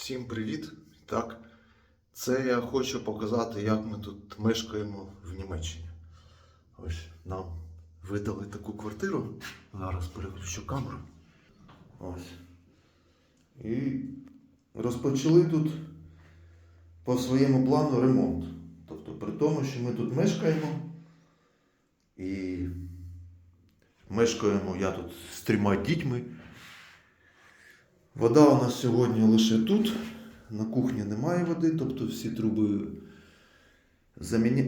Всім привіт! Так, це я хочу показати, як ми тут мешкаємо в Німеччині. Ось нам видали таку квартиру. Зараз переключу камеру. Ось. І розпочали тут по своєму плану ремонт. Тобто, при тому, що ми тут мешкаємо і мешкаємо я тут з трьома дітьми. Вода у нас сьогодні лише тут. На кухні немає води, тобто всі труби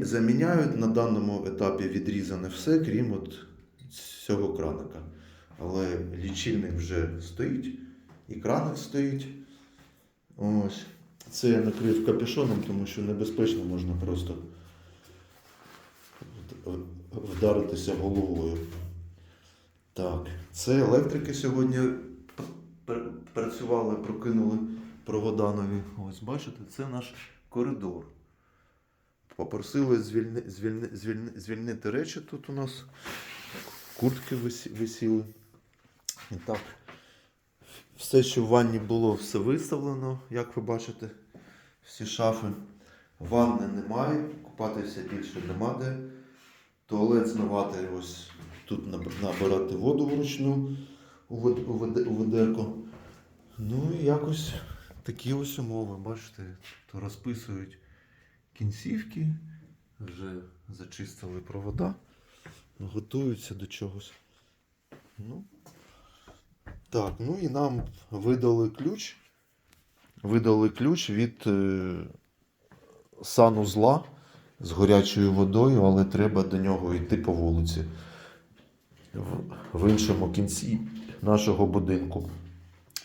заміняють. На даному етапі відрізане все, крім от цього краника. Але лічильник вже стоїть, і краник стоїть. Ось. Це я накрив капюшоном, тому що небезпечно можна просто вдаритися головою. Так, це електрики сьогодні працювали, прокинули провода нові. Ось бачите, це наш коридор. Попросили звільни, звільни, звільни, звільнити речі тут у нас. Куртки висіли. І так, все, що в ванні було, все виставлено, як ви бачите. Всі шафи. Ванни немає, купатися більше нема де. Туалет змивати ось тут набирати воду вручну у вед- у веде- у ведерко. Ну і якось такі ось умови, бачите, то розписують кінцівки, вже зачистили провода, готуються до чогось. Ну, так, ну і нам видали ключ. Видали ключ від е, санузла з гарячою водою, але треба до нього йти по вулиці в- в іншому кінці нашого будинку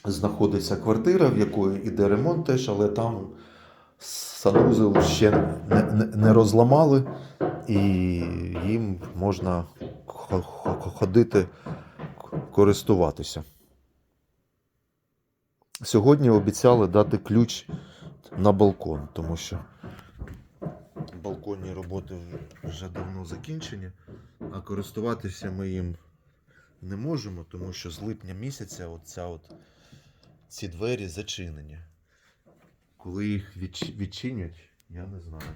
знаходиться квартира, в якої іде ремонт теж, але там санузел ще не, не, не розламали, і їм можна хо- хо- ходити, користуватися. Сьогодні обіцяли дати ключ на балкон, тому що балконні роботи вже давно закінчені, а користуватися ми їм не можемо, тому що з липня місяця оця от, ці двері зачинені. Коли їх відч- відчинять, я не знаю.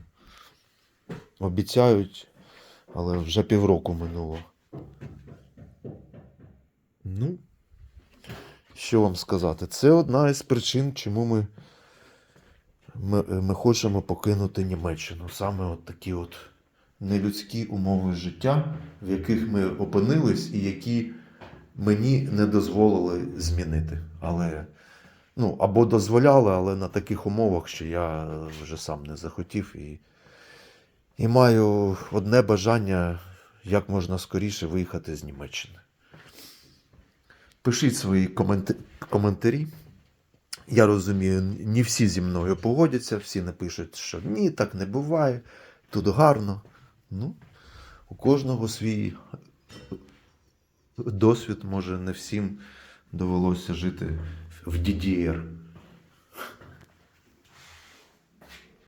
Обіцяють, але вже півроку минуло. Ну, що вам сказати? Це одна із причин, чому ми, ми, ми хочемо покинути Німеччину. Саме от такі от нелюдські умови життя, в яких ми опинились, і які мені не дозволили змінити. Але, ну, або дозволяли, але на таких умовах, що я вже сам не захотів. І, і маю одне бажання як можна скоріше виїхати з Німеччини. Пишіть свої коментарі. Я розумію, не всі зі мною погодяться, всі напишуть, що ні, так не буває, тут гарно. Ну, у кожного свій досвід, може, не всім довелося жити в DDR.